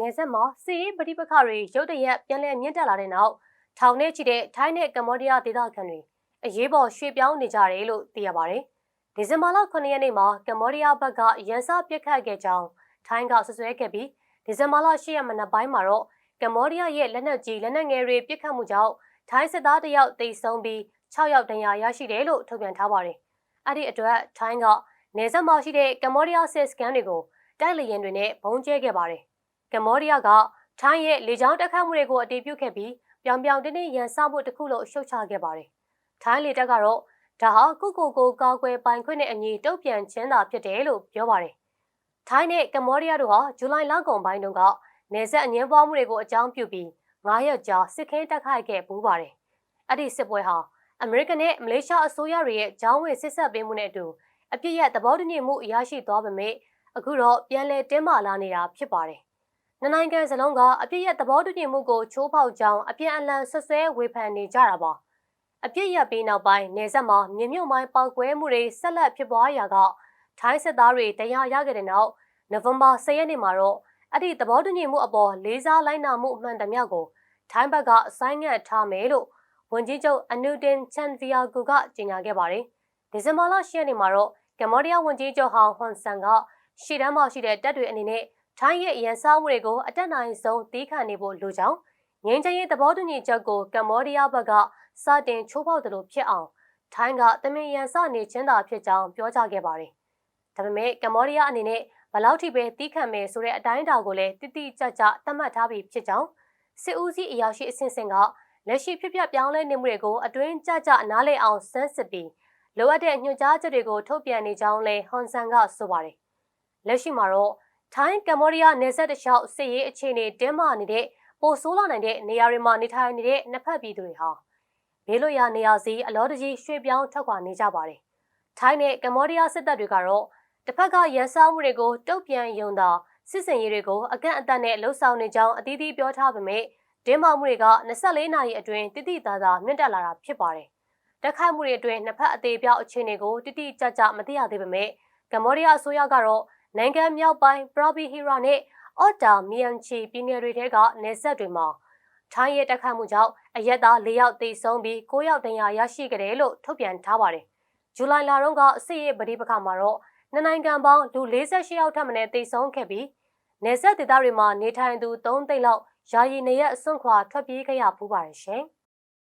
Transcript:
နေဆက်မှာစီရေးပဋိပက္ခတွေရုတ်တရက်ပြန်လည်မြင့်တက်လာတဲ့နောက်ထောင်ထဲချီတဲ့ထိုင်းနဲ့ကမ္ဘောဒီးယားဒေသခံတွေအရေးပေါ်ရွှေ့ပြောင်းနေကြတယ်လို့သိရပါတယ်။ဒီဇင်ဘာလ9ရက်နေ့မှာကမ္ဘောဒီးယားဘက်ကရန်စပစ်ခတ်ခဲ့ကြောင်းထိုင်းကဆွဆွဲခဲ့ပြီးဒီဇင်ဘာလ10ရက်မနက်ပိုင်းမှာတော့ကမ္ဘောဒီးယားရဲ့လက်နက်ကြီးလက်နက်ငယ်တွေပစ်ခတ်မှုကြောင့်ထိုင်းစစ်သားတယောက်တိတ်ဆုံးပြီး6ယောက်ဒဏ်ရာရရှိတယ်လို့ထုတ်ပြန်ထားပါတယ်။အဲ့ဒီအတွက်ထိုင်းကနေဆက်မှာရှိတဲ့ကမ္ဘောဒီးယားစစ်စကန်တွေကိုတိုက်လျင်တွေနဲ့ဘုံကျဲခဲ့ပါတယ်။ ကမ္ဘောဒီးယားကထိုင်းရဲ့လေကြောင်းတက်ခတ်မှုတွေကိုအတည်ပြုခဲ့ပြီးပြောင်ပြောင်တင်းတင်းရန်စမှုတစ်ခုလို့ရှုတ်ချခဲ့ပါတယ်။ထိုင်းလေတပ်ကတော့ဒါဟာကုကိုကိုကောက်ွယ်ပိုင်ခွင့်နဲ့အညီတုံ့ပြန်ခြင်းသာဖြစ်တယ်လို့ပြောပါတယ်။ထိုင်းနဲ့ကမ္ဘောဒီးယားတို့ဟာဇူလိုင်လကုန်ပိုင်းတုန်းကနေဆက်အငင်းပွားမှုတွေကိုအကြောင်းပြုပြီး9ရက်ကြာစစ်ခင်းတက်ခိုက်ခဲ့ပူးပါတယ်။အဲ့ဒီစစ်ပွဲဟာအမေရိကန်နဲ့မလေးရှားအစိုးရတွေရဲ့ဂျောင်းဝင်စစ်ဆက်ပေးမှုနဲ့အတူအပြစ်ရသဘောတူညီမှုရရှိသွားပေမဲ့အခုတော့ပြန်လည်တင်းမာလာနေတာဖြစ်ပါတယ်။ နှစ်နိုင်ငံစလုံးကအပြစ်ရသဘောတူညီမှုကိုချိုးဖောက်ကြောင်းအပြန်အလှန်ဆွဆွဲဝေဖန်နေကြတာပါ။အပြစ်ရပြီးနောက်ပိုင်းနေဆက်မှာမြင်းမြုပ်မိုင်းပေါက်ကွဲမှုတွေဆက်လက်ဖြစ်ပွားရာကထိုင်းစစ်သားတွေတရားရခဲ့တဲ့နောက်နိုဝင်ဘာ10ရက်နေ့မှာတော့အဲ့ဒီသဘောတူညီမှုအပေါ်လေးစားလိုက်နာမှုအမှန်တမျှကိုထိုင်းဘက်ကအဆိုင်းငံ့ထားမယ်လို့ဝန်ကြီးချုပ်အနူတင်ချန်ဗီယာကူကကြေညာခဲ့ပါတယ်။ဒီဇင်ဘာလ10ရက်နေ့မှာတော့ကမ္ဘောဒီးယားဝန်ကြီးချုပ်ဟောင်ဟွန်ဆန်ကရှေ့တန်းမှာရှိတဲ့တပ်တွေအနေနဲ့ ထိုင်းရဲ့ရန်စားမှုတွေကိုအတက်နိုင်ဆုံးတီးခတ်နေဖို့လိုကြောင်းငင်းချရေးသဘောတူညီချက်ကိုကမ္ဘောဒီးယားဘက်ကစတင်ချိုးဖောက်တယ်လို့ဖြစ်အောင်ထိုင်းကတမင်ရန်စနေချင်းသာဖြစ်ကြောင်းပြောကြားခဲ့ပါတယ်။ဒါပေမဲ့ကမ္ဘောဒီးယားအနေနဲ့ဘလောက်ထိပဲတီးခတ်မယ်ဆိုတဲ့အတိုင်းအတာကိုလည်းတိတိကျကျသတ်မှတ်ထားပြီးဖြစ်ကြောင်းစစ်ဦးစီးအရာရှိအဆင့်ဆင့်ကလက်ရှိဖြစ်ပျက်ပြောင်းလဲနေမှုတွေကိုအတွင်းကြကြနားလည်အောင်စမ်းစစ်ပြီးလိုအပ်တဲ့ညွှန်ကြားချက်တွေကိုထုတ်ပြန်နေကြောင်းလည်းဟွန်ဆန်ကဆိုပါတယ်။လက်ရှိမှာတော့ ထိုင်းကမ္ဘောဒီးယားနယ်စပ်တစ်လျှောက်စစ်ရေးအခြေအနေတင်းမာနေတဲ့ပိုဆိုးလာနိုင်တဲ့နေရာတွေမှာနေထိုင်နေတဲ့နှစ်ဖက်ပြည်သူတွေဟာဘေးလွတ်ရာနေရာစီအလောတကြီးရွှေ့ပြောင်းထွက်ခွာနေကြပါတယ်။ထိုင်းနဲ့ကမ္ဘောဒီးယားစစ်တပ်တွေကတော့တစ်ဖက်ကရန်စားမှုတွေကိုတုံ့ပြန်ယုံတာစစ်စင်ရေးတွေကိုအကန့်အသတ်နဲ့လှုပ်ဆောင်နေကြောင်းအသီးသီးပြောထားပေမဲ့တင်းမာမှုတွေက24နာရီအတွင်းတိတိသားသားမြင့်တက်လာတာဖြစ်ပါတယ်။တက်ခိုက်မှုတွေအတွင်းနှစ်ဖက်အသေးပြောက်အခြေအနေကိုတိတိကျကျမသိရသေးပေမဲ့ကမ္ဘောဒီးယားအစိုးရကတော့ နိုင်ငံမြောက်ပိုင်းပရာဘီဟီရာနဲ့အော့တာမီယန်ချီပြည်နယ်တွေထဲကနေဆက်တွေမှာထိုင်းရဲ့တက်ခတ်မှုကြောင့်အရက်သား၄ယောက်သေဆုံးပြီး၉ယောက်ဒဏ်ရာရရှိကြတယ်လို့ထုတ်ပြန်ထားပါတယ်။ဇူလိုင်လတုန်းကစစ်ရေးပဋိပက္ခမှာတော့နှစ်နိုင်ငံပေါင်းလူ48ယောက်ထပ်မံသေဆုံးခဲ့ပြီးနေဆက်ဒေသတွေမှာနေထိုင်သူ3သိန်းလောက်ယာယီနေရအစွန့်ခွာထွက်ပြေးခဲ့ရပူပါတယ်ရှင်။